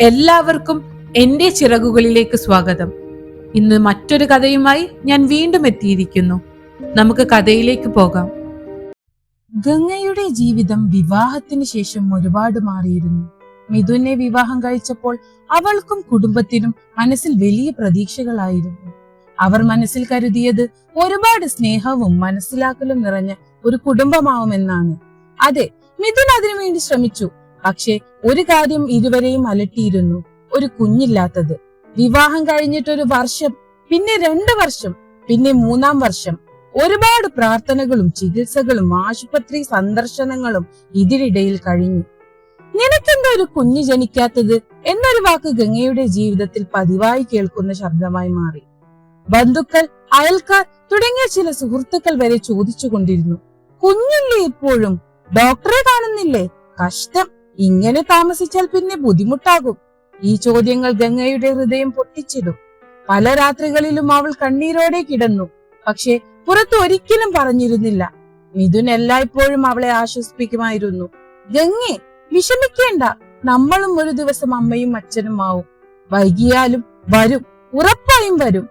എല്ലാവർക്കും എന്റെ ചിറകുകളിലേക്ക് സ്വാഗതം. ഇന്ന് മറ്റൊരു കഥയുമായി ഞാൻ വീണ്ടും എത്തിയിരിക്കുന്നു. നമുക്ക് കഥയിലേക്ക് പോകാം. ഗംഗയുടെ ജീവിതം വിവാഹത്തിന് ശേഷം ഒരുപാട് മാറിയിരുന്നു. മിഥുനെ വിവാഹം കഴിച്ചപ്പോൾ അവൾക്കും കുടുംബത്തിനും മനസ്സിൽ വലിയ പ്രതീക്ഷകളായിരുന്നു. അവർ മനസ്സിൽ കരുതിയത് ഒരുപാട് സ്നേഹവും മനസ്സിലാക്കലും നിറഞ്ഞ ഒരു കുടുംബമാവുമെന്നാണ്. അതെ മിഥുൻ അതിനുവേണ്ടി ശ്രമിച്ചു. പക്ഷേ ഒരു കാര്യം ഇരുവരെയും അലട്ടിയിരുന്നു. ഒരു കുഞ്ഞില്ലാത്തത്. വിവാഹം കഴിഞ്ഞിട്ടൊരു വർഷം പിന്നെ രണ്ടു വർഷം പിന്നെ മൂന്നാം വർഷം. ഒരുപാട് പ്രാർത്ഥനകളും ചികിത്സകളും ആശുപത്രി സന്ദർശനങ്ങളും ഇതിനിടയിൽ കഴിഞ്ഞു. നിനക്കെന്താ ഒരു കുഞ്ഞ് ജനിക്കാത്തത്? എന്നൊരു വാക്ക് ഗംഗയുടെ ജീവിതത്തിൽ പതിവായി കേൾക്കുന്ന ശബ്ദമായി മാറി. ബന്ധുക്കൾ അയൽക്കാർ തുടങ്ങിയ ചില സുഹൃത്തുക്കൾ വരെ ചോദിച്ചു കൊണ്ടിരുന്നു കുഞ്ഞില്ലേ ഇപ്പോഴും? ഡോക്ടറെ കാണുന്നില്ലേ? കഷ്ടം. ഇങ്ങനെ താമസിച്ചാൽ പിന്നെ ബുദ്ധിമുട്ടാകും. ഈ ചോദ്യങ്ങൾ ഗംഗയുടെ ഹൃദയം പൊട്ടിച്ചിടും. പല രാത്രികളിലും അവൾ കണ്ണീരോടെ കിടന്നു. പക്ഷെ പുറത്ത് ഒരിക്കലും പറഞ്ഞിരുന്നില്ല. മിഥുൻ എല്ലായ്പ്പോഴും അവളെ ആശ്വസിപ്പിക്കുമായിരുന്നു. ഗംഗെ വിഷമിക്കേണ്ട. നമ്മളും ഒരു ദിവസം അമ്മയും അച്ഛനും ആവും. വൈകിയാലും വരും. ഉറപ്പായും വരും.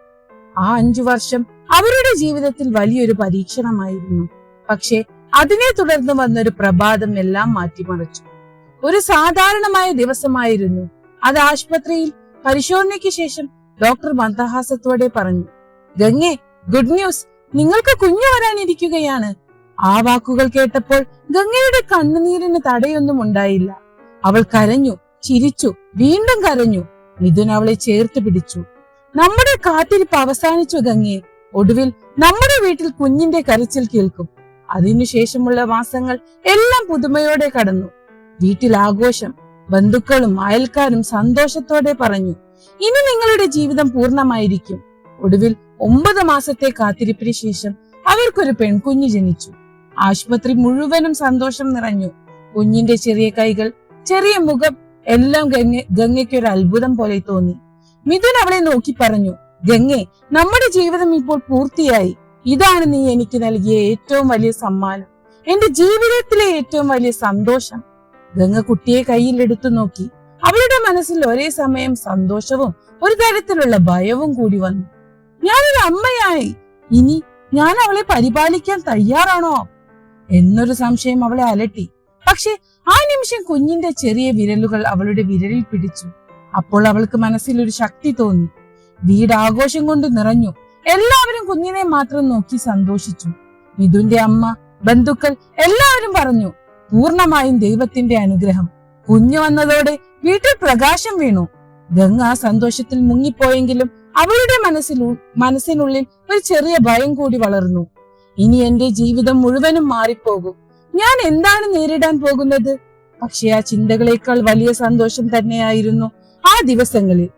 ആ അഞ്ചു വർഷം അവരുടെ ജീവിതത്തിൽ വലിയൊരു പരീക്ഷണമായിരുന്നു. പക്ഷെ അതിനെ തുടർന്ന് വന്നൊരു പ്രഭാതം എല്ലാം മാറ്റിമറിച്ചു. ഒരു സാധാരണമായ ദിവസമായിരുന്നു. അത് ആശുപത്രിയിൽ പരിശോധനയ്ക്ക് ശേഷം ഡോക്ടർ മന്ദഹാസത്തോടെ പറഞ്ഞു ഗംഗെ ഗുഡ് ന്യൂസ് നിങ്ങൾക്ക് കുഞ്ഞു വരാനിരിക്കുകയാണ്. ആ വാക്കുകൾ കേട്ടപ്പോൾ ഗംഗയുടെ കണ്ണുനീരിന് തടയൊന്നും ഉണ്ടായില്ല. അവൾ കരഞ്ഞു ചിരിച്ചു വീണ്ടും കരഞ്ഞു. മിഥുൻ അവളെ ചേർത്ത് പിടിച്ചു. നമ്മുടെ കാത്തിരിപ്പ് അവസാനിച്ചു ഗംഗെ. ഒടുവിൽ നമ്മുടെ വീട്ടിൽ കുഞ്ഞിന്റെ കരച്ചിൽ കേൾക്കും. അതിനുശേഷമുള്ള മാസങ്ങൾ എല്ലാം പുതുമയോടെ കടന്നു. വീട്ടിൽ ആഘോഷം ബന്ധുക്കളും അയൽക്കാരും സന്തോഷത്തോടെ പറഞ്ഞു ഇനി നിങ്ങളുടെ ജീവിതം പൂർണമായിരിക്കും. ഒടുവിൽ ഒമ്പത് മാസത്തെ കാത്തിരിപ്പിന് ശേഷം അവർക്കൊരു പെൺകുഞ്ഞ് ജനിച്ചു. ആശുപത്രി മുഴുവനും സന്തോഷം നിറഞ്ഞു. കുഞ്ഞിന്റെ ചെറിയ കൈകൾ ചെറിയ മുഖം എല്ലാം ഗംഗ ഗംഗയ്ക്ക് ഒരു അത്ഭുതം പോലെ തോന്നി. മിഥുൻ അവളെ നോക്കി പറഞ്ഞു ഗംഗെ നമ്മുടെ ജീവിതം ഇപ്പോൾ പൂർത്തിയായി. ഇതാണ് നീ എനിക്ക് നൽകിയ ഏറ്റവും വലിയ സമ്മാനം. എന്റെ ജീവിതത്തിലെ ഏറ്റവും വലിയ സന്തോഷം. ഗംഗ കുട്ടിയെ കയ്യിലെടുത്തു നോക്കി. അവളുടെ മനസ്സിൽ ഒരേ സമയം സന്തോഷവും ഒരു തരത്തിലുള്ള ഭയവും കൂടി വന്നു. ഞാനൊരു അമ്മയായി. ഇനി ഞാൻ അവളെ പരിപാലിക്കാൻ തയ്യാറാണോ? എന്നൊരു സംശയം അവളെ അലട്ടി. പക്ഷെ ആ നിമിഷം കുഞ്ഞിന്റെ ചെറിയ വിരലുകൾ അവളുടെ വിരലിൽ പിടിച്ചു. അപ്പോൾ അവൾക്ക് മനസ്സിൽ ഒരു ശക്തി തോന്നി. വീട് ആഘോഷം കൊണ്ട് നിറഞ്ഞു. എല്ലാവരും കുഞ്ഞിനെ മാത്രം നോക്കി സന്തോഷിച്ചു. മിഥുന്റെ അമ്മ ബന്ധുക്കൾ എല്ലാവരും പറഞ്ഞു പൂർണമായും ദൈവത്തിന്റെ അനുഗ്രഹം. കുഞ്ഞു വന്നതോടെ വീട്ടിൽ പ്രകാശം വീണു. ഗംഗ സന്തോഷത്തിൽ മുങ്ങിപ്പോയെങ്കിലും അവളുടെ മനസ്സിലു മനസ്സിനുള്ളിൽ ഒരു ചെറിയ ഭയം കൂടി വളർന്നു. ഇനി എന്റെ ജീവിതം മുഴുവനും മാറിപ്പോകും. ഞാൻ എന്താണ് നേരിടാൻ പോകുന്നത്? പക്ഷെ ആ ചിന്തകളേക്കാൾ വലിയ സന്തോഷം തന്നെയായിരുന്നു ആ ദിവസങ്ങളിൽ.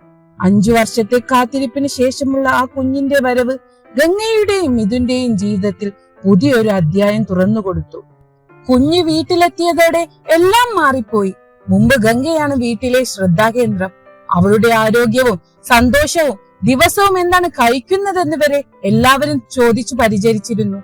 അഞ്ചു വർഷത്തെ കാത്തിരിപ്പിന് ശേഷമുള്ള ആ കുഞ്ഞിന്റെ വരവ് ഗംഗയുടെയും മിഥുന്റെയും ജീവിതത്തിൽ പുതിയൊരു അധ്യായം തുറന്നുകൊടുത്തു. കുഞ്ഞ് വീട്ടിലെത്തിയതോടെ എല്ലാം മാറിപ്പോയി. മുമ്പ് ഗംഗയാണ് വീട്ടിലെ ശ്രദ്ധാകേന്ദ്രം. അവളുടെ ആരോഗ്യവും സന്തോഷവും ദിവസവും എന്താണ് കഴിക്കുന്നതെന്ന് വരെ എല്ലാവരും ചോദിച്ചു പരിചരിച്ചിരുന്നു.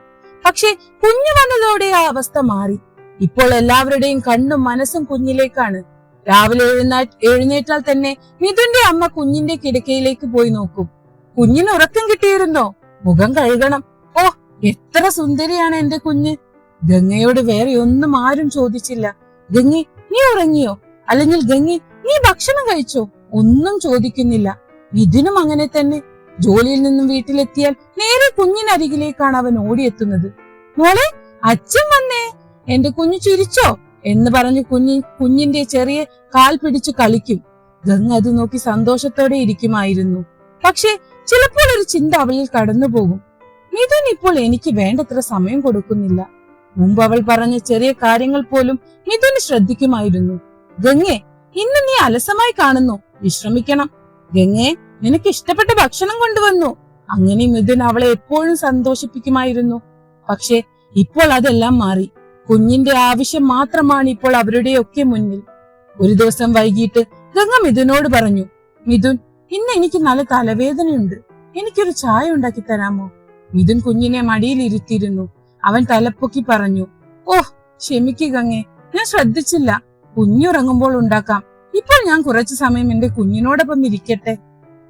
പക്ഷെ കുഞ്ഞു വന്നതോടെ ആ അവസ്ഥ മാറി. ഇപ്പോൾ എല്ലാവരുടെയും കണ്ണും മനസ്സും കുഞ്ഞിലേക്കാണ്. രാവിലെ എഴുന്നാ എഴുന്നേറ്റാൽ തന്നെ മിഥുന്റെ അമ്മ കുഞ്ഞിന്റെ കിടക്കയിലേക്ക് പോയി നോക്കും. കുഞ്ഞിന് ഉറക്കം കിട്ടിയിരുന്നോ? മുഖം കഴുകണം. ഓ എത്ര സുന്ദരിയാണ് എന്റെ കുഞ്ഞ്. ഗംഗയോട് വേറെ ഒന്നും ആരും ചോദിച്ചില്ല. ഗംഗി നീ ഉറങ്ങിയോ? അല്ലെങ്കിൽ ഗംഗി നീ ഭക്ഷണം കഴിച്ചോ? ഒന്നും ചോദിക്കുന്നില്ല. ഇതിനും അങ്ങനെ തന്നെ. ജോലിയിൽ നിന്നും വീട്ടിലെത്തിയാൽ നേരെ കുഞ്ഞിനരികിലേക്കാണ് അവൻ ഓടിയെത്തുന്നത്. മോളെ അച്ഛൻ വന്നേ. എന്റെ കുഞ്ഞു ചിരിച്ചോ? എന്ന് പറഞ്ഞ് കുഞ്ഞി കുഞ്ഞിന്റെ ചെറിയ കാൽ പിടിച്ചു കളിക്കും. ഗംഗ അത് നോക്കി സന്തോഷത്തോടെ ഇരിക്കുമായിരുന്നു. പക്ഷെ ചിലപ്പോൾ ഒരു ചിന്ത അവളിൽ കടന്നുപോകും. മിഥുൻ ഇപ്പോൾ എനിക്ക് വേണ്ടത്ര സമയം കൊടുക്കുന്നില്ല. മുമ്പ് അവൾ പറഞ്ഞ ചെറിയ കാര്യങ്ങൾ പോലും മിഥുന് ശ്രദ്ധിക്കുമായിരുന്നു. ഗംഗെ ഇന്ന് നീ അലസമായി കാണുന്നു. വിശ്രമിക്കണം. ഗംഗെ നിനക്ക് ഇഷ്ടപ്പെട്ട ഭക്ഷണം കൊണ്ടുവന്നു. അങ്ങനെ മിഥുൻ അവളെ എപ്പോഴും സന്തോഷിപ്പിക്കുമായിരുന്നു. പക്ഷെ ഇപ്പോൾ അതെല്ലാം മാറി. കുഞ്ഞിന്റെ ആവശ്യം മാത്രമാണ് ഇപ്പോൾ അവരുടെയൊക്കെ മുന്നിൽ. ഒരു ദിവസം വൈകിട്ട് ഗംഗ മിഥുനോട് പറഞ്ഞു മിഥുൻ ഇന്ന് എനിക്ക് നല്ല തലവേദനയുണ്ട്. എനിക്കൊരു ചായ ഉണ്ടാക്കി തരാമോ? മിഥുൻ കുഞ്ഞിനെ മടിയിൽ ഇരുത്തിയിരുന്നു അവൻ തലപ്പൊക്കി പറഞ്ഞു ഓ ക്ഷമിക്കുക ഗംഗെ ഞാൻ ശ്രദ്ധിച്ചില്ല. കുഞ്ഞുറങ്ങുമ്പോൾ ഉണ്ടാക്കാം. ഇപ്പോൾ ഞാൻ കുറച്ചു സമയം എന്റെ കുഞ്ഞിനോടൊപ്പം ഇരിക്കട്ടെ.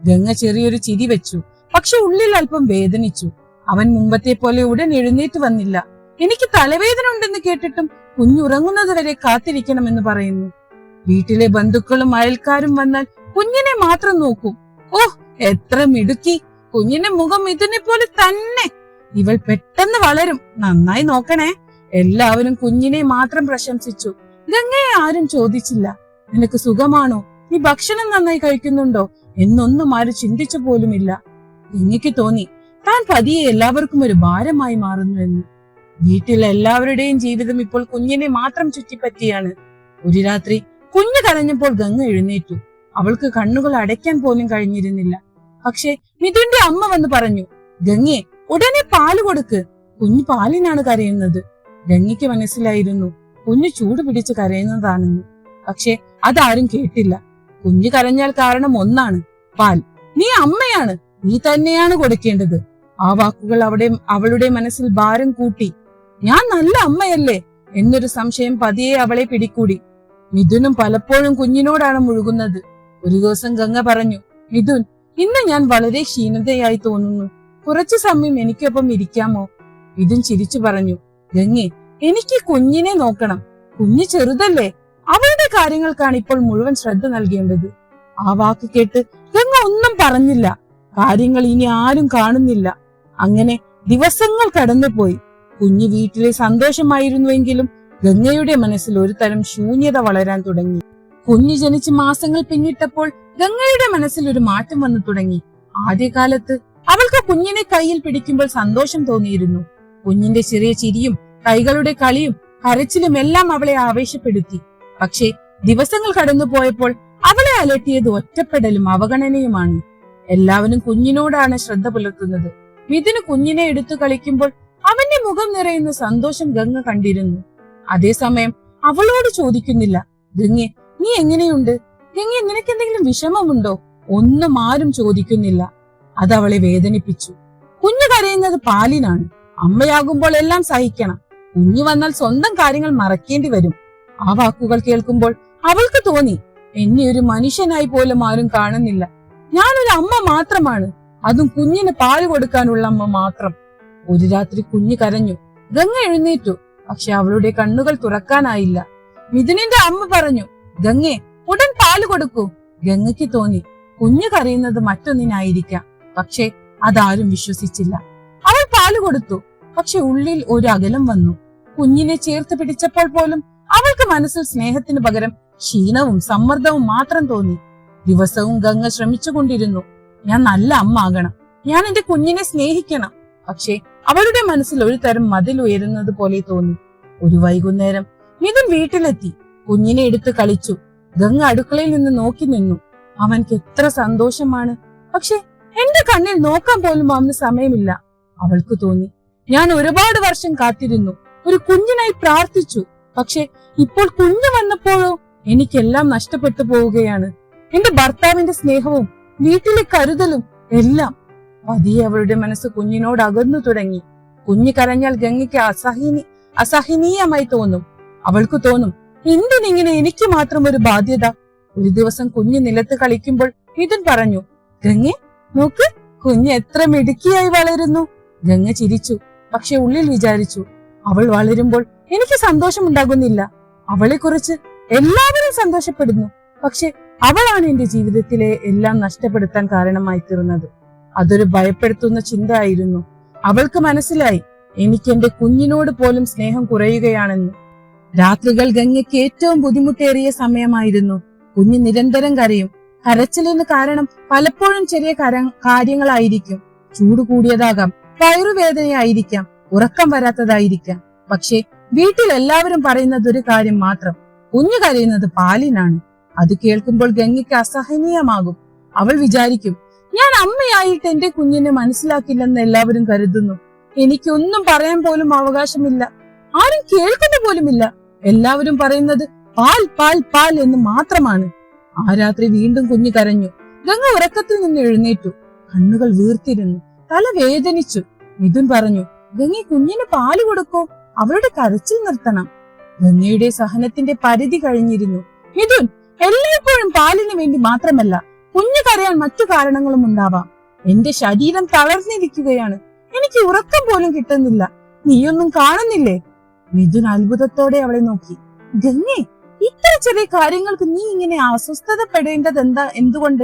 ഗംഗ ചെറിയൊരു ചിരി വെച്ചു. പക്ഷെ ഉള്ളിൽ അല്പം വേദനിച്ചു. അവൻ മുമ്പത്തെ പോലെ ഉടൻ എഴുന്നേറ്റ് വന്നില്ല. എനിക്ക് തലവേദന ഉണ്ടെന്ന് കേട്ടിട്ടും കുഞ്ഞുറങ്ങുന്നത് വരെ കാത്തിരിക്കണമെന്ന് പറയുന്നു. വീട്ടിലെ ബന്ധുക്കളും അയൽക്കാരും വന്നാൽ കുഞ്ഞിനെ മാത്രം നോക്കും. ഓ എത്ര മിടുക്കി. കുഞ്ഞിന്റെ മുഖം ഇതിനെ പോലെ തന്നെ ഇവൾ പെട്ടെന്ന് വളരും. നന്നായി നോക്കണേ. എല്ലാവരും കുഞ്ഞിനെ മാത്രം പ്രശംസിച്ചു. ഗംഗയെ ആരും ചോദിച്ചില്ല. നിനക്ക് സുഖമാണോ? നീ ഭക്ഷണം നന്നായി കഴിക്കുന്നുണ്ടോ? എന്നൊന്നും ആരും ചിന്തിച്ചു പോലുമില്ല. കുഞ്ഞിക്ക് തോന്നി താൻ പതിയെ എല്ലാവർക്കും ഒരു ഭാരമായി മാറുന്നു എന്ന്. വീട്ടിലെ എല്ലാവരുടെയും ജീവിതം ഇപ്പോൾ കുഞ്ഞിനെ മാത്രം ചുറ്റിപ്പറ്റിയാണ്. ഒരു രാത്രി കുഞ്ഞു കരഞ്ഞപ്പോൾ ഗംഗ എഴുന്നേറ്റു. അവൾക്ക് കണ്ണുകൾ അടയ്ക്കാൻ പോലും കഴിഞ്ഞിരുന്നില്ല. പക്ഷെ മിഥുന്റെ അമ്മ വന്ന് പറഞ്ഞു ഗംഗയെ ഉടനെ പാൽ കൊടുക്ക്. കുഞ്ഞു പാലിനാണ് കരയുന്നത്. രംഗിക്ക് മനസ്സിലായിരുന്നു. കുഞ്ഞു ചൂട് പിടിച്ച് കരയുന്നതാണെന്ന്. പക്ഷെ അതാരും കേട്ടില്ല. കുഞ്ഞു കരഞ്ഞാൽ കാരണം ഒന്നാണ്. പാൽ. നീ അമ്മയാണ്. നീ തന്നെയാണ് കൊടുക്കേണ്ടത്. ആ വാക്കുകൾ അവിടെ അവളുടെ മനസ്സിൽ ഭാരം കൂട്ടി. ഞാൻ നല്ല അമ്മയല്ലേ? എന്നൊരു സംശയം പതിയെ അവളെ പിടികൂടി. മിഥുനും പലപ്പോഴും കുഞ്ഞിനോടാണ് മുഴുകുന്നത്. ഒരു ദിവസം ഗംഗ പറഞ്ഞു മിഥുൻ ഇന്ന് ഞാൻ വളരെ ക്ഷീണതയായി തോന്നുന്നു. കുറച്ചു സമയം എനിക്കൊപ്പം ഇരിക്കാമോ? ഇതും ചിരിച്ചു പറഞ്ഞു. ഗംഗെ എനിക്ക് കുഞ്ഞിനെ നോക്കണം. കുഞ്ഞ് ചെറുതല്ലേ? അവളുടെ കാര്യങ്ങൾക്കാണ് ഇപ്പോൾ മുഴുവൻ ശ്രദ്ധ നൽകേണ്ടത്. ആ വാക്ക് കേട്ട് ഗംഗ ഒന്നും പറഞ്ഞില്ല. കാര്യങ്ങൾ ഇനി ആരും കാണുന്നില്ല. അങ്ങനെ ദിവസങ്ങൾ കടന്നുപോയി. കുഞ്ഞ് വീട്ടിലെ സന്തോഷമായിരുന്നുവെങ്കിലും ഗംഗയുടെ മനസ്സിൽ ഒരു തരം ശൂന്യത വളരാൻ തുടങ്ങി. കുഞ്ഞ് ജനിച്ച് മാസങ്ങൾ പിന്നിട്ടപ്പോൾ ഗംഗയുടെ മനസ്സിൽ ഒരു മാറ്റം വന്നു തുടങ്ങി. ആദ്യകാലത്ത് അവൾക്ക് കുഞ്ഞിനെ കയ്യിൽ പിടിക്കുമ്പോൾ സന്തോഷം തോന്നിയിരുന്നു. കുഞ്ഞിന്റെ ചെറിയ ചിരിയും കൈകളുടെ കളിയും കരച്ചിലും എല്ലാം അവളെ ആവേശപ്പെടുത്തി. പക്ഷേ ദിവസങ്ങൾ കടന്നുപോയപ്പോൾ അവളെ അലട്ടിയത് ഒറ്റപ്പെടലും അവഗണനയുമാണ്. എല്ലാവരും കുഞ്ഞിനോടാണ് ശ്രദ്ധ പുലർത്തുന്നത്. മിഥുന് കുഞ്ഞിനെ എടുത്തു കളിക്കുമ്പോൾ അവന്റെ മുഖം നിറയുന്ന സന്തോഷം ഗംഗ കണ്ടിരുന്നു. അതേസമയം അവളോട് ചോദിക്കുന്നില്ല ഗംഗെ നീ എങ്ങനെയുണ്ട്? ഗംഗെ നിനക്കെന്തെങ്കിലും വിഷമമുണ്ടോ? ഒന്നും ആരും ചോദിക്കുന്നില്ല. അത് അവളെ വേദനിപ്പിച്ചു. കുഞ്ഞു കരയുന്നത് പാലിനാണ്. അമ്മയാകുമ്പോൾ എല്ലാം സഹിക്കണം. കുഞ്ഞു വന്നാൽ സ്വന്തം കാര്യങ്ങൾ മറക്കേണ്ടി വരും. ആ വാക്കുകൾ കേൾക്കുമ്പോൾ അവൾക്ക് തോന്നി എന്നെ ഒരു മനുഷ്യനായി പോലും ആരും കാണുന്നില്ല. ഞാനൊരു അമ്മ മാത്രമാണ്. അതും കുഞ്ഞിന് പാൽ കൊടുക്കാനുള്ള അമ്മ മാത്രം. ഒരു രാത്രി കുഞ്ഞു കരഞ്ഞു. ഗംഗ എഴുന്നേറ്റു. പക്ഷെ അവളുടെ കണ്ണുകൾ തുറക്കാനായില്ല. മിഥുനിന്റെ അമ്മ പറഞ്ഞു ഗംഗെ ഉടൻ പാൽ കൊടുക്കൂ. ഗംഗയ്ക്ക് തോന്നി കുഞ്ഞു കരയുന്നത് മറ്റൊന്നിനായിരിക്കാം. പക്ഷെ അതാരും വിശ്വസിച്ചില്ല. അവൾ പാൽ കൊടുത്തു. പക്ഷെ ഉള്ളിൽ ഒരു അകലം വന്നു. കുഞ്ഞിനെ ചേർത്ത് പിടിച്ചപ്പോൾ പോലും അവൾക്ക് മനസ്സിൽ സ്നേഹത്തിന് പകരം ക്ഷീണവും സമ്മർദ്ദവും മാത്രം തോന്നി. ദിവസവും ഗംഗ ശ്രമിച്ചുകൊണ്ടിരുന്നു. ഞാൻ നല്ല അമ്മ ആകണം ഞാൻ എന്റെ കുഞ്ഞിനെ സ്നേഹിക്കണം. പക്ഷേ അവളുടെ മനസ്സിൽ ഒരു തരം മതിൽ ഉയരുന്നത് പോലെ തോന്നി. ഒരു വൈകുന്നേരം മിഥുൻ വീട്ടിലെത്തി. കുഞ്ഞിനെ എടുത്ത് കളിച്ചു. ഗംഗ അടുക്കളയിൽ നിന്ന് നോക്കി നിന്നു. അവൻക്ക് എത്ര സന്തോഷമാണ്. പക്ഷെ എന്റെ കണ്ണിൽ നോക്കാൻ പോലും അവന് സമയമില്ല. അവൾക്ക് തോന്നി ഞാൻ ഒരുപാട് വർഷം കാത്തിരുന്നു. ഒരു കുഞ്ഞിനായി പ്രാർത്ഥിച്ചു. പക്ഷെ ഇപ്പോൾ കുഞ്ഞ് വന്നപ്പോഴോ എനിക്കെല്ലാം നഷ്ടപ്പെട്ടു പോവുകയാണ്. എന്റെ ഭർത്താവിന്റെ സ്നേഹവും വീട്ടിലെ കരുതലും എല്ലാം പതിയെ അവളുടെ മനസ്സ് കുഞ്ഞിനോട് അകന്നു തുടങ്ങി. കുഞ്ഞു കരഞ്ഞാൽ ഗംഗയ്ക്ക് അസഹിനി അസഹനീയമായി തോന്നും. അവൾക്ക് തോന്നും എന്തിനിങ്ങനെ എനിക്ക് മാത്രം ഒരു ബാധ്യത? ഒരു ദിവസം കുഞ്ഞ് നിലത്ത് കളിക്കുമ്പോൾ മിഥുൻ പറഞ്ഞു ഗംഗെ നോക്ക് കുഞ്ഞ് എത്ര മിടുക്കിയായി വളരുന്നു. ഗംഗ ചിരിച്ചു പക്ഷെ ഉള്ളിൽ വിചാരിച്ചു അവൾ വളരുമ്പോൾ എനിക്ക് സന്തോഷമുണ്ടാകുന്നില്ല. അവളെ കുറിച്ച് എല്ലാവരും സന്തോഷപ്പെടുന്നു പക്ഷെ അവളാണ് എന്റെ ജീവിതത്തിലെ എല്ലാം നഷ്ടപ്പെടുത്താൻ കാരണമായി തീർന്നത്. അതൊരു ഭയപ്പെടുത്തുന്ന ചിന്ത ആയിരുന്നു. അവൾക്ക് മനസ്സിലായി എനിക്ക് എന്റെ കുഞ്ഞിനോട് പോലും സ്നേഹം കുറയുകയാണെന്ന്. രാത്രികൾ ഗംഗയ്ക്ക് ഏറ്റവും ബുദ്ധിമുട്ടേറിയ സമയമായിരുന്നു. കുഞ്ഞ് നിരന്തരം കരയും കരച്ചിലിന് കാരണം പലപ്പോഴും ചെറിയ കര കാര്യങ്ങളായിരിക്കും. ചൂട് കൂടിയതാകാം വയറുവേദനയായിരിക്കാം ഉറക്കം വരാത്തതായിരിക്കാം. പക്ഷേ വീട്ടിൽ എല്ലാവരും പറയുന്നത് ഒരു കാര്യം മാത്രം. കുഞ്ഞു കരയുന്നത് പാലിനാണ്. അത് കേൾക്കുമ്പോൾ ഗംഗയ്ക്ക് അസഹനീയമാകും. അവൾ വിചാരിക്കും ഞാൻ അമ്മയായിട്ട് എന്റെ കുഞ്ഞിനെ മനസ്സിലാക്കില്ലെന്ന് എല്ലാവരും കരുതുന്നു. എനിക്കൊന്നും പറയാൻ പോലും അവകാശമില്ല. ആരും കേൾക്കുന്ന പോലുമില്ല. എല്ലാവരും പറയുന്നത് പാൽ പാൽ പാൽ എന്ന് മാത്രമാണ്. ആ രാത്രി വീണ്ടും കുഞ്ഞു കരഞ്ഞു. ഗംഗ ഉറക്കത്തിൽ നിന്ന് എഴുന്നേറ്റു. കണ്ണുകൾ വീർത്തിരുന്നു. തല വേദനിച്ചു. മിഥുൻ പറഞ്ഞു ഗംഗി കുഞ്ഞിന് പാൽ കൊടുക്കൂ. അവളുടെ കരച്ചിൽ നിർത്തണം. ഗംഗയുടെ സഹനത്തിന്റെ പരിധി കഴിഞ്ഞിരുന്നു. മിഥുൻ എല്ലായ്പ്പോഴും പാലിന് വേണ്ടി മാത്രമല്ല കുഞ്ഞു കരയാൻ മറ്റു കാരണങ്ങളും ഉണ്ടാവാം. എന്റെ ശരീരം തളർന്നിരിക്കുകയാണ്. എനിക്ക് ഉറക്കം പോലും കിട്ടുന്നില്ല. നീയൊന്നും കാണുന്നില്ലേ? മിഥുൻ അത്ഭുതത്തോടെ അവളെ നോക്കി. ഗംഗേ ഇത്ര ചെറിയ കാര്യങ്ങൾക്ക് നീ ഇങ്ങനെ അസ്വസ്ഥതപ്പെടേണ്ടത് എന്താ? എന്തുകൊണ്ട്?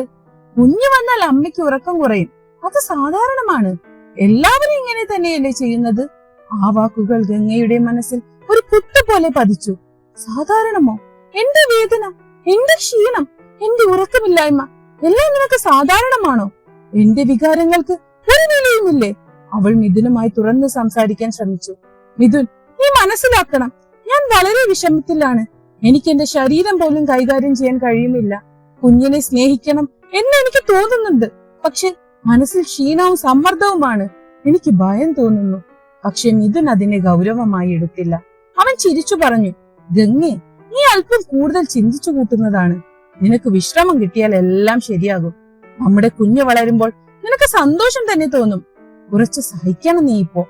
കുഞ്ഞു വന്നാൽ അമ്മയ്ക്ക് ഉറക്കം കുറയും. അത് സാധാരണമാണ്. എല്ലാവരും ഇങ്ങനെ തന്നെയല്ലേ ചെയ്യുന്നത്? ആ വാക്കുകൾ ഗംഗയുടെ മനസ്സിൽ ഒരു കുത്തു പോലെ പതിച്ചു. സാധാരണമോ? എന്റെ വേദന എന്റെ ക്ഷീണം എന്റെ ഉറക്കമില്ലായ്മ എല്ലാം നിനക്ക് സാധാരണമാണോ? എന്റെ വികാരങ്ങൾക്ക് ഒരു വിലയുമില്ലേ? അവൾ മിഥുനുമായി തുറന്ന് സംസാരിക്കാൻ ശ്രമിച്ചു. മിഥുൻ നീ മനസ്സിലാക്കണം. ഞാൻ വളരെ വിഷമത്തിലാണ്. എനിക്ക് എന്റെ ശരീരം പോലും കൈകാര്യം ചെയ്യാൻ കഴിയുന്നില്ല. കുഞ്ഞിനെ സ്നേഹിക്കണം എന്ന് എനിക്ക് തോന്നുന്നുണ്ട്. പക്ഷെ മനസ്സിൽ ക്ഷീണവും സമ്മർദ്ദവുമാണ് എനിക്ക് ഭയം തോന്നുന്നു. പക്ഷെ മിഥുൻ അതിനെ ഗൗരവമായി എടുത്തില്ല. അവൻ ചിരിച്ചു പറഞ്ഞു ഗംഗെ നീ അല്പം കൂടുതൽ ചിന്തിച്ചു കൂട്ടുന്നതാണ്. നിനക്ക് വിശ്രമം കിട്ടിയാൽ എല്ലാം ശരിയാകും. നമ്മുടെ കുഞ്ഞ് വളരുമ്പോൾ നിനക്ക് സന്തോഷം തന്നെ തോന്നും. കുറച്ച് സഹിക്കണം നീ ഇപ്പോ.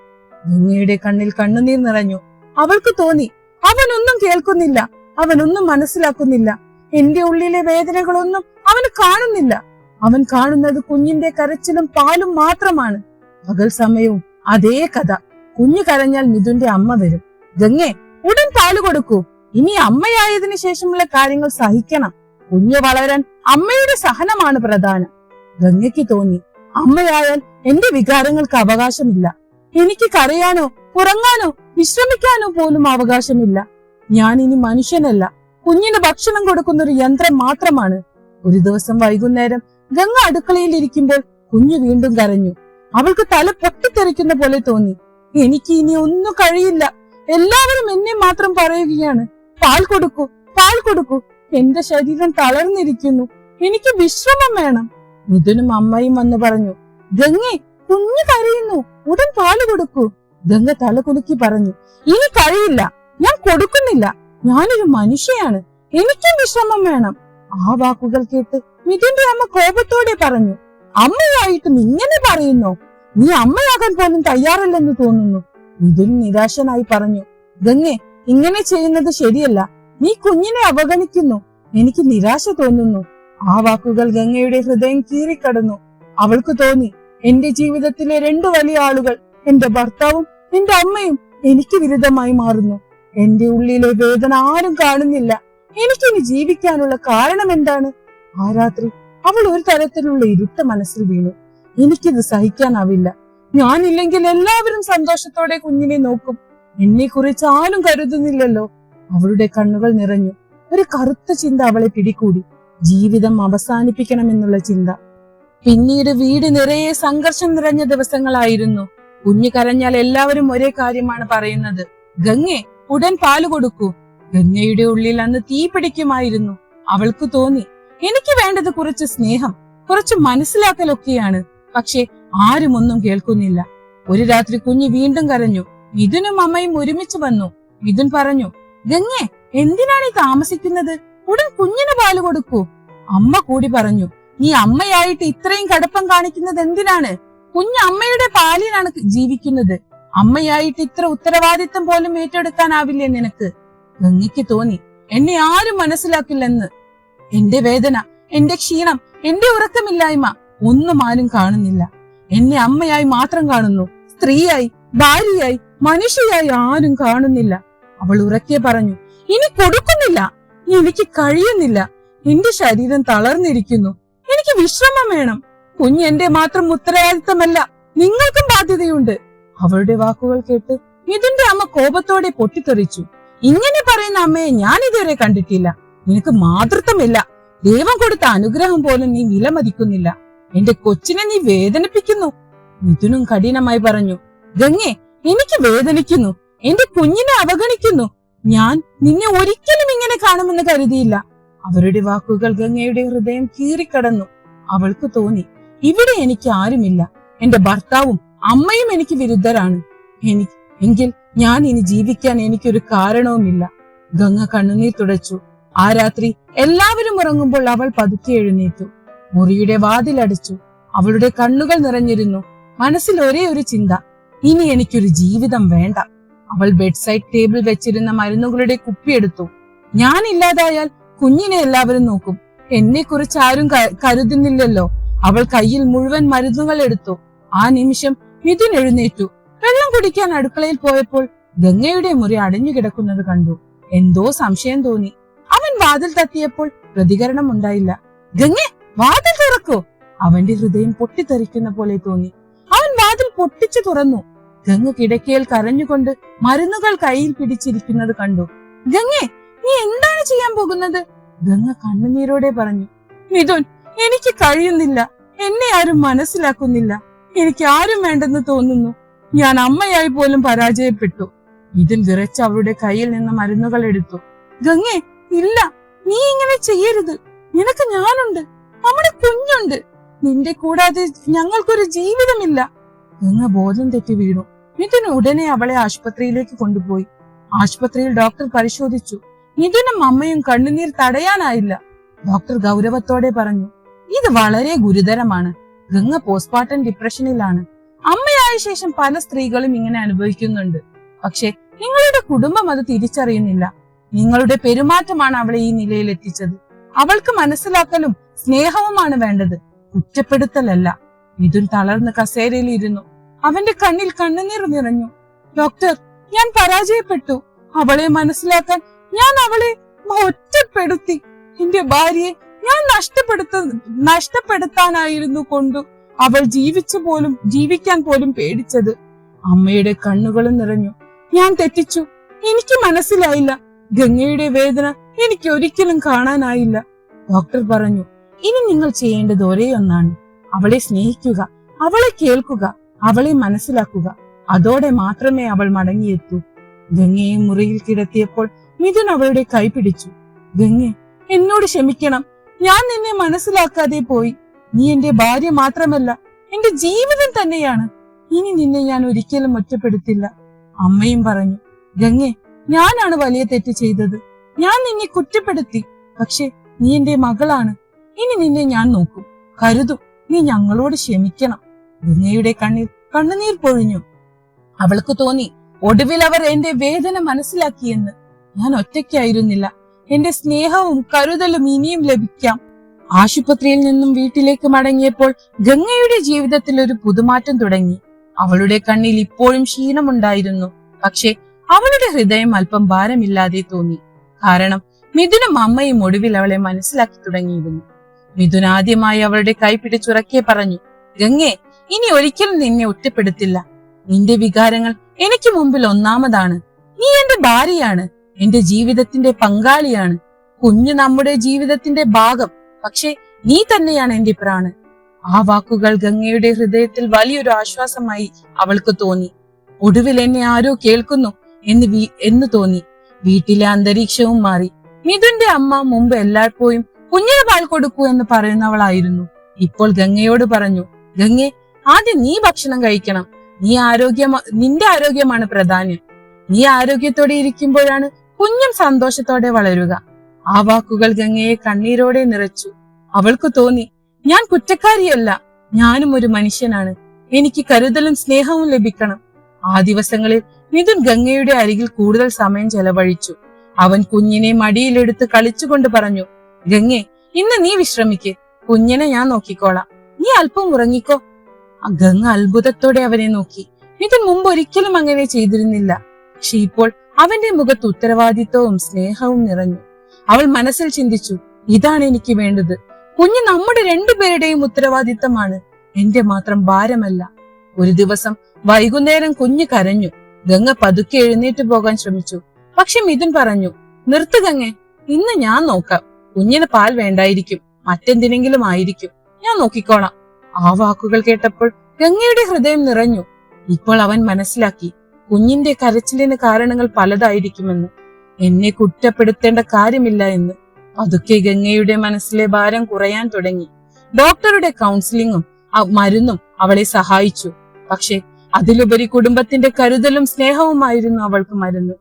ഗംഗയുടെ കണ്ണിൽ കണ്ണുനീർ നിറഞ്ഞു. അവൾക്ക് തോന്നി അവനൊന്നും കേൾക്കുന്നില്ല. അവനൊന്നും മനസ്സിലാക്കുന്നില്ല. എന്റെ ഉള്ളിലെ വേദനകളൊന്നും അവന് കാണുന്നില്ല. അവൻ കാണുന്നത് കുഞ്ഞിന്റെ കരച്ചിലും പാലും മാത്രമാണ്. പകൽ സമയവും അതേ കഥ. കുഞ്ഞു കരഞ്ഞാൽ മിഥുന്റെ അമ്മ വരും. ഗംഗെ ഉടൻ പാൽ കൊടുക്കൂ. ഇനി അമ്മയായതിനു ശേഷമുള്ള കാര്യങ്ങൾ സഹിക്കണം. കുഞ്ഞു വളരാൻ അമ്മയുടെ സഹനമാണ് പ്രധാനം. ഗംഗയ്ക്ക് തോന്നി അമ്മയായാൽ എന്റെ വികാരങ്ങൾക്ക് അവകാശമില്ല. എനിക്ക് കരയാനോ ഉറങ്ങാനോ വിശ്രമിക്കാനോ പോലും അവകാശമില്ല. ഞാൻ ഇനി മനുഷ്യനല്ല. കുഞ്ഞിന് ഭക്ഷണം കൊടുക്കുന്ന ഒരു യന്ത്രം മാത്രമാണ്. ഒരു ദിവസം വൈകുന്നേരം ഗംഗ അടുക്കളയിൽ ഇരിക്കുമ്പോൾ കുഞ്ഞു വീണ്ടും കരഞ്ഞു. അവൾക്ക് തല പൊട്ടിത്തെറിക്കുന്ന പോലെ തോന്നി. എനിക്ക് ഇനി ഒന്നും കഴിയില്ല. എല്ലാവരും എന്നെ മാത്രം പറയുകയാണ്. പാൽ കൊടുക്കൂ പാൽ കൊടുക്കൂ. എന്റെ ശരീരം തളർന്നിരിക്കുന്നു. എനിക്ക് വിശ്രമം വേണം. മിഥുനും അമ്മയും വന്ന് പറഞ്ഞു ഗംഗെ കുഞ്ഞു കരയുന്നു. ഉടൻ പാൽ കൊടുക്കൂ. ഗംഗ തല കുലുക്കി പറഞ്ഞു ഇനി കഴിയില്ല. ഞാൻ കൊടുക്കുന്നില്ല. ഞാനൊരു മനുഷ്യയാണ്. എനിക്കും വിശ്രമം വേണം. ആ വാക്കുകൾ കേട്ട് മിഥുന്റെ അമ്മ കോപത്തോടെ പറഞ്ഞു അമ്മയായിട്ടും ഇങ്ങനെ പറയുന്നു? നീ അമ്മയാകാൻ പോലും തയ്യാറല്ലെന്ന് തോന്നുന്നു. മിഥുൻ നിരാശനായി പറഞ്ഞു ഗംഗെ ഇങ്ങനെ ചെയ്യുന്നത് ശരിയല്ല. നീ കുഞ്ഞിനെ അവഗണിക്കുന്നു. എനിക്ക് നിരാശ തോന്നുന്നു. ആ വാക്കുകൾ ഗംഗയുടെ ഹൃദയം കീറിക്കടന്നു. അവൾക്ക് തോന്നി എന്റെ ജീവിതത്തിലെ രണ്ടു വലിയ ആളുകൾ എന്റെ ഭർത്താവും എന്റെ അമ്മയും എനിക്ക് വിരുദ്ധമായി മാറുന്നു. എന്റെ ഉള്ളിലെ വേദന ആരും കാണുന്നില്ല. എനിക്കിനി ജീവിക്കാനുള്ള കാരണം എന്താണ്? ആ രാത്രി അവൾ ഒരു തരത്തിലുള്ള ഇരുട്ട മനസ്സിൽ വീണു. എനിക്കിത് സഹിക്കാനാവില്ല. ഞാനില്ലെങ്കിൽ എല്ലാവരും സന്തോഷത്തോടെ കുഞ്ഞിനെ നോക്കും. എന്നെ കുറിച്ച് ആരും കരുതുന്നില്ലല്ലോ. അവളുടെ കണ്ണുകൾ നിറഞ്ഞു. ഒരു കറുത്ത ചിന്ത അവളെ പിടികൂടി. ജീവിതം അവസാനിപ്പിക്കണമെന്നുള്ള ചിന്ത. പിന്നീട് വീട് നിറയെ സംഘർഷം നിറഞ്ഞ ദിവസങ്ങളായിരുന്നു. കുഞ്ഞു കരഞ്ഞാൽ എല്ലാവരും ഒരേ കാര്യമാണ് പറയുന്നത്. ഗംഗെ ഉടൻ പാൽ കൊടുക്കൂ. ഗംഗയുടെ ഉള്ളിൽ അന്ന് തീ പിടിക്കുമായിരുന്നു. അവൾക്ക് തോന്നി എനിക്ക് വേണ്ടത് കുറച്ച് സ്നേഹം കുറച്ച് മനസ്സിലാക്കലൊക്കെയാണ്. പക്ഷെ ആരും ഒന്നും കേൾക്കുന്നില്ല. ഒരു രാത്രി കുഞ്ഞ് വീണ്ടും കരഞ്ഞു. മിഥുനും അമ്മയും ഒരുമിച്ച് വന്നു. മിഥുൻ പറഞ്ഞു ഗംഗെ എന്തിനാണ് ഈ താമസിക്കുന്നത്? ഉടൻ കുഞ്ഞിന് പാൽ കൊടുക്കൂ. അമ്മ കൂടി പറഞ്ഞു നീ അമ്മയായിട്ട് ഇത്രയും കടുപ്പം കാണിക്കുന്നത് എന്തിനാണ്? കുഞ്ഞ് അമ്മയുടെ പാലിനാണ് ജീവിക്കുന്നത്. അമ്മയായിട്ട് ഇത്ര ഉത്തരവാദിത്തം പോലും ഏറ്റെടുക്കാനാവില്ലേ നിനക്ക്? ഗംഗയ്ക്ക് തോന്നി. എന്നെ ആരും മനസ്സിലാക്കില്ലെന്ന്. എന്റെ വേദന എന്റെ ക്ഷീണം എന്റെ ഉറക്കമില്ലായ്മ ഒന്നും ആരും കാണുന്നില്ല. എന്നെ അമ്മയായി മാത്രം കാണുന്നു. സ്ത്രീയായി ഭാര്യയായി മനുഷ്യയായി ആരും കാണുന്നില്ല. അവൾ ഉറക്കെ പറഞ്ഞു ഇനി കൊടുക്കുന്നില്ല. എനിക്ക് കഴിയുന്നില്ല. എന്റെ ശരീരം തളർന്നിരിക്കുന്നു. എനിക്ക് വിശ്രമം വേണം. കുഞ്ഞ് എന്റെ മാത്രം ഉത്തരവാദിത്തമല്ല നിങ്ങൾക്കും ബാധ്യതയുണ്ട്. അവളുടെ വാക്കുകൾ കേട്ട് മിഥുന്റെ അമ്മ കോപത്തോടെ പൊട്ടിത്തെറിച്ചു. ഇങ്ങനെ പറയുന്ന അമ്മയെ ഞാൻ ഇതുവരെ കണ്ടിട്ടില്ല. നിനക്ക് മാതൃത്വമില്ല. ദൈവം കൊടുത്ത അനുഗ്രഹം പോലും നീ വിലമതിക്കുന്നില്ല. എന്റെ കൊച്ചിനെ നീ വേദനിപ്പിക്കുന്നു. മിഥുനും കഠിനമായി പറഞ്ഞു ഗംഗെ എനിക്ക് വേദനിക്കുന്നു. എന്റെ കുഞ്ഞിനെ അവഗണിക്കുന്നു. ഞാൻ നിന്നെ ഒരിക്കലും ഇങ്ങനെ കാണുമെന്ന് കരുതിയില്ല. അവരുടെ വാക്കുകൾ ഗംഗയുടെ ഹൃദയം കീറിക്കടന്നു. അവൾക്ക് തോന്നി ഇവിടെ എനിക്ക് ആരുമില്ല. എന്റെ ഭർത്താവും അമ്മയും എനിക്ക് വിരുദ്ധരാണ്. എനിക്ക് എങ്കിൽ ഞാൻ ഇനി ജീവിക്കാൻ എനിക്കൊരു കാരണവുമില്ല. ഗംഗ കണ്ണുനീർ തുടച്ചു. ആ രാത്രി എല്ലാവരും ഉറങ്ങുമ്പോൾ അവൾ പതുക്കെ എഴുന്നേറ്റു. മുറിയുടെ വാതിലടിച്ചു അവളുടെ കണ്ണുകൾ നിറഞ്ഞിരുന്നു. മനസ്സിൽ ഒരേ ഒരു ചിന്ത. ഇനി എനിക്കൊരു ജീവിതം വേണ്ട. അവൾ ബെഡ് സൈഡ് ടേബിൾ വെച്ചിരുന്ന മരുന്നുകളുടെ കുപ്പിയെടുത്തു ഞാൻ ഇല്ലാതായാൽ കുഞ്ഞിനെ എല്ലാവരും നോക്കും. എന്നെ കുറിച്ച് ആരും കരുതുന്നില്ലല്ലോ. അവൾ കയ്യിൽ മുഴുവൻ മരുന്നുകൾ എടുത്തു. ആ നിമിഷം മിഥുൻ എഴുന്നേറ്റു. വെള്ളം കുടിക്കാൻ അടുക്കളയിൽ പോയപ്പോൾ ഗംഗയുടെ മുറി അടഞ്ഞു കിടക്കുന്നത് കണ്ടു. എന്തോ സംശയം തോന്നി. അവൻ വാതിൽ തട്ടിയപ്പോൾ പ്രതികരണം ഉണ്ടായില്ല. ഗംഗെ വാതിൽ തുറക്കൂ. അവന്റെ ഹൃദയം പൊട്ടിത്തെറിക്കുന്ന പോലെ തോന്നി. അവൻ വാതിൽ പൊട്ടിച്ചു തുറന്നു. ഗംഗ കിടക്കയിൽ കരഞ്ഞുകൊണ്ട് മരുന്നുകൾ കയ്യിൽ പിടിച്ചിരിക്കുന്നത് കണ്ടു. ഗംഗെ നീ എന്താണ് ചെയ്യാൻ പോകുന്നത്? ഗംഗ കണ്ണുനീരോടെ പറഞ്ഞു. മിഥുൻ എനിക്ക് കഴിയുന്നില്ല. എന്നെ ആരും മനസ്സിലാക്കുന്നില്ല. എനിക്ക് ആരും വേണ്ടെന്ന് തോന്നുന്നു. ഞാൻ അമ്മയായി പോലും പരാജയപ്പെട്ടു. ഇതിൽ വിറച്ച് അവരുടെ കയ്യിൽ നിന്ന് മരുന്നുകൾ എടുത്തു. ഗംഗേ ഇല്ല നീ ഇങ്ങനെ ചെയ്യരുത്. നിനക്ക് ഞാനുണ്ട്. നമ്മുടെ കുഞ്ഞുണ്ട്. നിന്റെ കൂടാതെ ഞങ്ങൾക്കൊരു ജീവിതമില്ല. ഗംഗ ബോധം തെറ്റി വീണു. മിഥുൻ ഉടനെ അവളെ ആശുപത്രിയിലേക്ക് കൊണ്ടുപോയി. ആശുപത്രിയിൽ ഡോക്ടർ പരിശോധിച്ചു. മിഥുനും അമ്മയും കണ്ണുനീർ തടയാനായില്ല. ഡോക്ടർ ഗൗരവത്തോടെ പറഞ്ഞു ഇത് വളരെ ഗുരുതരമാണ്. ഗംഗ പോസ്റ്റ്മോർട്ടം ഡിപ്രഷനിലാണ് അമ്മയായ ശേഷം പല സ്ത്രീകളും ഇങ്ങനെ അനുഭവിക്കുന്നുണ്ട്. പക്ഷെ നിങ്ങളുടെ കുടുംബം അത് തിരിച്ചറിയുന്നില്ല. നിങ്ങളുടെ പെരുമാറ്റമാണ് അവളെ ഈ നിലയിൽ എത്തിച്ചത് അവൾക്ക് മനസ്സിലാക്കലും സ്നേഹവുമാണ് വേണ്ടത്. കുറ്റപ്പെടുത്തലല്ല. മിഥുൻ തളർന്ന് കസേരയിൽ ഇരുന്നു അവന്റെ കണ്ണിൽ കണ്ണുനീർ നിറഞ്ഞു. ഡോക്ടർ ഞാൻ പരാജയപ്പെട്ടു. അവളെ മനസ്സിലാക്കാൻ ഞാൻ അവളെ ഒറ്റപ്പെടുത്തി. എന്റെ ഭാര്യയെ ഞാൻ നഷ്ടപ്പെടുത്ത നഷ്ടപ്പെടുത്താനായിരുന്നു കൊണ്ടു അവൾ ജീവിച്ചു പോലും ജീവിക്കാൻ പോലും പേടിച്ചത്. അമ്മയുടെ കണ്ണുകളും നിറഞ്ഞു. ഞാൻ തെറ്റിച്ചു. എനിക്ക് മനസ്സിലായില്ല. ഗംഗയുടെ വേദന എനിക്ക് ഒരിക്കലും കാണാനായില്ല. ഡോക്ടർ പറഞ്ഞു ഇനി നിങ്ങൾ ചെയ്യേണ്ടത് ഒരേ ഒന്നാണ്. അവളെ സ്നേഹിക്കുക അവളെ കേൾക്കുക അവളെ മനസ്സിലാക്കുക. അതോടെ മാത്രമേ അവൾ മടങ്ങിയെത്തൂ. ഗംഗയെ മുറിയിൽ കിടത്തിയപ്പോൾ മിഥുൻ അവളുടെ കൈ പിടിച്ചു. ഗംഗ എന്നോട് ക്ഷമിക്കണം. ഞാൻ നിന്നെ മനസ്സിലാക്കാതെ പോയി. നീ എന്റെ ഭാര്യ മാത്രമല്ല എന്റെ ജീവിതം തന്നെയാണ്. ഇനി നിന്നെ ഞാൻ ഒരിക്കലും ഒറ്റപ്പെടുത്തില്ല. അമ്മയും പറഞ്ഞു ഗംഗെ ഞാനാണ് വലിയ തെറ്റ് ചെയ്തത്. ഞാൻ നിന്നെ കുറ്റപ്പെടുത്തി. പക്ഷെ നീ എന്റെ മകളാണ്. ഇനി നിന്നെ ഞാൻ നോക്കും. കരുതും നീ ഞങ്ങളോട് ക്ഷമിക്കണം. ഗംഗയുടെ കണ്ണിൽ കണ്ണുനീർ പൊഴിഞ്ഞു. അവൾക്ക് തോന്നി ഒടുവിൽ അവർ എന്റെ വേദന മനസ്സിലാക്കിയെന്ന്. ഞാൻ ഒറ്റയ്ക്കായിരുന്നില്ല. എന്റെ സ്നേഹവും കരുതലും ഇനിയും ലഭിക്കാം. ആശുപത്രിയിൽ നിന്നും വീട്ടിലേക്ക് മടങ്ങിയപ്പോൾ ഗംഗയുടെ ജീവിതത്തിൽ ഒരു പുതുമാറ്റം തുടങ്ങി. അവളുടെ കണ്ണിൽ ഇപ്പോഴും ക്ഷീണമുണ്ടായിരുന്നു. പക്ഷേ അവളുടെ ഹൃദയം അല്പം ഭാരമില്ലാതെ തോന്നി. കാരണം മിഥുനും അമ്മയും ഒടുവിൽ അവളെ മനസ്സിലാക്കി തുടങ്ങിയിരുന്നു. മിഥുൻ ആദ്യമായി അവളുടെ കൈ പിടിച്ചുറക്കെ പറഞ്ഞു ഗംഗെ ഇനി ഒരിക്കലും നിന്നെ ഒറ്റപ്പെടുത്തില്ല. നിന്റെ വികാരങ്ങൾ എനിക്ക് മുമ്പിൽ ഒന്നാമതാണ്. നീ എന്റെ ഭാര്യയാണ്. എന്റെ ജീവിതത്തിന്റെ പങ്കാളിയാണ്. കുഞ്ഞ് നമ്മുടെ ജീവിതത്തിന്റെ ഭാഗം. പക്ഷെ നീ തന്നെയാണ് എന്റെ പ്രാണ് ആ വാക്കുകൾ ഗംഗയുടെ ഹൃദയത്തിൽ വലിയൊരു ആശ്വാസമായി അവൾക്ക് തോന്നി. ഒടുവിൽ എന്നെ ആരോ കേൾക്കുന്നു എന്ന് എന്ന് തോന്നി. വീട്ടിലെ അന്തരീക്ഷവും മാറി. മിഥുന്റെ അമ്മ മുമ്പ് എല്ലായ്പ്പോഴും കുഞ്ഞിന് പാൽ കൊടുക്കൂ എന്ന് പറയുന്നവളായിരുന്നു. ഇപ്പോൾ ഗംഗയോട് പറഞ്ഞു ഗംഗെ ആദ്യം നീ ഭക്ഷണം കഴിക്കണം. നീ ആരോഗ്യ നിന്റെ ആരോഗ്യമാണ് പ്രധാനം നീ ആരോഗ്യത്തോടെ ഇരിക്കുമ്പോഴാണ് കുഞ്ഞും സന്തോഷത്തോടെ വളരുക. ആ വാക്കുകൾ ഗംഗയെ കണ്ണീരോടെ നിറച്ചു. അവൾക്ക് തോന്നി ഞാൻ കുറ്റക്കാരിയല്ല. ഞാനും ഒരു മനുഷ്യനാണ്. എനിക്ക് കരുതലും സ്നേഹവും ലഭിക്കണം. ആ ദിവസങ്ങളിൽ മിഥുൻ ഗംഗയുടെ അരികിൽ കൂടുതൽ സമയം ചെലവഴിച്ചു. അവൻ കുഞ്ഞിനെ മടിയിലെടുത്ത് കളിച്ചുകൊണ്ട് പറഞ്ഞു ഗംഗെ ഇന്ന് നീ വിശ്രമിക്ക്. കുഞ്ഞിനെ ഞാൻ നോക്കിക്കോളാം. നീ അല്പം ഉറങ്ങിക്കോ. ഗംഗ അത്ഭുതത്തോടെ അവനെ നോക്കി. മിഥുൻ മുമ്പ് ഒരിക്കലും അങ്ങനെ ചെയ്തിരുന്നില്ല. പക്ഷെ ഇപ്പോൾ അവന്റെ മുഖത്ത് ഉത്തരവാദിത്വവും സ്നേഹവും നിറഞ്ഞു. അവൾ മനസ്സിൽ ചിന്തിച്ചു ഇതാണ് എനിക്ക് വേണ്ടത്. കുഞ്ഞ് നമ്മുടെ രണ്ടുപേരുടെയും ഉത്തരവാദിത്തമാണ്. എന്റെ മാത്രം ഭാരമല്ല. ഒരു ദിവസം വൈകുന്നേരം കുഞ്ഞ് കരഞ്ഞു. ഗംഗ പതുക്കെ എഴുന്നേറ്റ് പോകാൻ ശ്രമിച്ചു. പക്ഷെ മിഥുൻ പറഞ്ഞു നിർത്തു ഗംഗെ ഇന്ന് ഞാൻ നോക്കാം. കുഞ്ഞിന് പാൽ വേണ്ടായിരിക്കും. മറ്റെന്തിനെങ്കിലും ആയിരിക്കും. ഞാൻ നോക്കിക്കോളാം. ആ വാക്കുകൾ കേട്ടപ്പോൾ ഗംഗയുടെ ഹൃദയം നിറഞ്ഞു. ഇപ്പോൾ അവൻ മനസ്സിലാക്കി കുഞ്ഞിന്റെ കരച്ചിലിന് കാരണങ്ങൾ പലതായിരിക്കുമെന്ന്. എന്നെ കുറ്റപ്പെടുത്തേണ്ട കാര്യമില്ല എന്ന്. പതുക്കെ ഗംഗയുടെ മനസ്സിലെ ഭാരം കുറയാൻ തുടങ്ങി. ഡോക്ടറുടെ കൗൺസിലിങ്ങും മരുന്നും അവളെ സഹായിച്ചു. പക്ഷെ അതിലുപരി കുടുംബത്തിന്റെ കരുതലും സ്നേഹവുമായിരുന്നു അവൾക്ക് മരുന്ന്.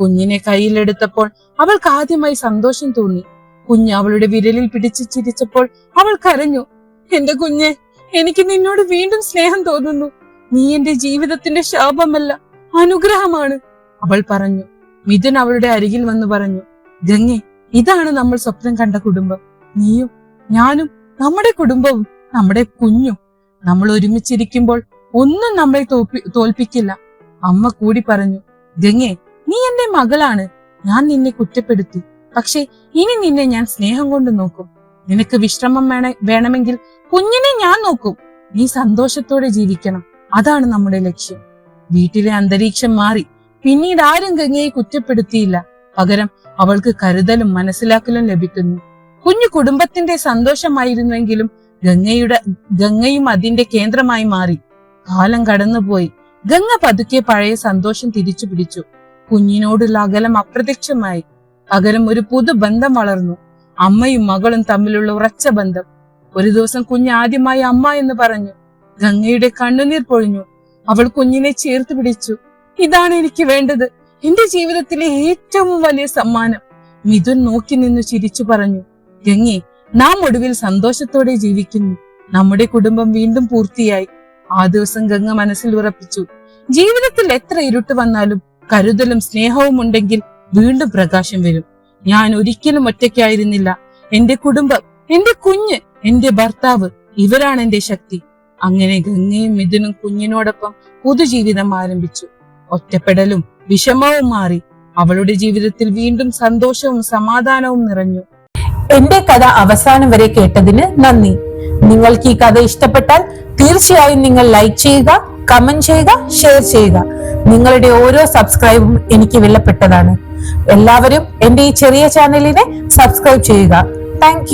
കുഞ്ഞിനെ കയ്യിലെടുത്തപ്പോൾ അവൾക്ക് ആദ്യമായി സന്തോഷം തോന്നി. കുഞ്ഞ് അവളുടെ വിരലിൽ പിടിച്ച് ചിരിച്ചപ്പോൾ അവൾ കരഞ്ഞു. എന്റെ കുഞ്ഞെ എനിക്ക് നിന്നോട് വീണ്ടും സ്നേഹം തോന്നുന്നു. നീ എന്റെ ജീവിതത്തിന്റെ ശാപമല്ല. അനുഗ്രഹമാണ്. അവൾ പറഞ്ഞു മിഥുൻ അവളുടെ അരികിൽ വന്നു പറഞ്ഞു ഗംഗെ ഇതാണ് നമ്മൾ സ്വപ്നം കണ്ട കുടുംബം. നീയും ഞാനും നമ്മുടെ കുടുംബവും നമ്മുടെ കുഞ്ഞും. നമ്മൾ ഒരുമിച്ചിരിക്കുമ്പോൾ ഒന്നും നമ്മളെ തോൽപ്പി തോൽപ്പിക്കില്ല. അമ്മ കൂടി പറഞ്ഞു ഗംഗെ നീ എന്റെ മകളാണ്. ഞാൻ നിന്നെ കുറ്റപ്പെടുത്തി. പക്ഷെ ഇനി നിന്നെ ഞാൻ സ്നേഹം കൊണ്ട് നോക്കും. നിനക്ക് വിശ്രമം വേണ വേണമെങ്കിൽ കുഞ്ഞിനെ ഞാൻ നോക്കും. നീ സന്തോഷത്തോടെ ജീവിക്കണം. അതാണ് നമ്മുടെ ലക്ഷ്യം. വീട്ടിലെ അന്തരീക്ഷം മാറി. പിന്നീട് ആരും ഗംഗയെ കുറ്റപ്പെടുത്തിയില്ല. പകരം അവൾക്ക് കരുതലും മനസ്സിലാക്കലും ലഭിക്കുന്നു. കുഞ്ഞു കുടുംബത്തിന്റെ സന്തോഷമായിരുന്നെങ്കിലും ഗംഗയുടെ ഗംഗയും അതിന്റെ കേന്ദ്രമായി മാറി. കാലം കടന്നുപോയി. ഗംഗ പതുക്കെ പഴയ സന്തോഷം തിരിച്ചു പിടിച്ചു. കുഞ്ഞിനോടുള്ള അകലം അപ്രത്യക്ഷമായി. പകരം ഒരു പുതു ബന്ധം വളർന്നു. അമ്മയും മകളും തമ്മിലുള്ള ഉറച്ച ബന്ധം. ഒരു ദിവസം കുഞ്ഞ് ആദ്യമായി അമ്മ എന്ന് പറഞ്ഞു. ഗംഗയുടെ കണ്ണുനീർ പൊഴിഞ്ഞു. അവൾ കുഞ്ഞിനെ ചേർത്ത് പിടിച്ചു. ഇതാണ് എനിക്ക് വേണ്ടത്. എന്റെ ജീവിതത്തിലെ ഏറ്റവും വലിയ സമ്മാനം. മിഥുൻ നോക്കി നിന്ന് ചിരിച്ചു പറഞ്ഞു. ഗംഗെ നാം ഒടുവിൽ സന്തോഷത്തോടെ ജീവിക്കുന്നു. നമ്മുടെ കുടുംബം വീണ്ടും പൂർത്തിയായി. ആ ദിവസം ഗംഗ മനസ്സിൽ ഉറപ്പിച്ചു. ജീവിതത്തിൽ എത്ര ഇരുട്ട് വന്നാലും കരുതലും സ്നേഹവും ഉണ്ടെങ്കിൽ വീണ്ടും പ്രകാശം വരും. ഞാൻ ഒരിക്കലും ഒറ്റയ്ക്കായിരുന്നില്ല. എന്റെ കുടുംബം എന്റെ കുഞ്ഞ് എന്റെ ഭർത്താവ് ഇവരാണ് എന്റെ ശക്തി. അങ്ങനെ ഗംഗയും മിഥുനും കുഞ്ഞിനോടൊപ്പം പുതുജീവിതം ആരംഭിച്ചു. ഒറ്റപ്പെടലും വിഷമവും മാറി അവളുടെ ജീവിതത്തിൽ വീണ്ടും സന്തോഷവും സമാധാനവും നിറഞ്ഞു. എന്റെ കഥ അവസാനം വരെ കേട്ടതിന് നന്ദി. നിങ്ങൾക്ക് ഈ കഥ ഇഷ്ടപ്പെട്ടാൽ തീർച്ചയായും നിങ്ങൾ ലൈക്ക് ചെയ്യുക കമന്റ് ചെയ്യുക ഷെയർ ചെയ്യുക. നിങ്ങളുടെ ഓരോ സബ്സ്ക്രൈബും എനിക്ക് വിലപ്പെട്ടതാണ്. എല്ലാവരും എന്റെ ഈ ചെറിയ ചാനലിനെ സബ്സ്ക്രൈബ് ചെയ്യുക. താങ്ക്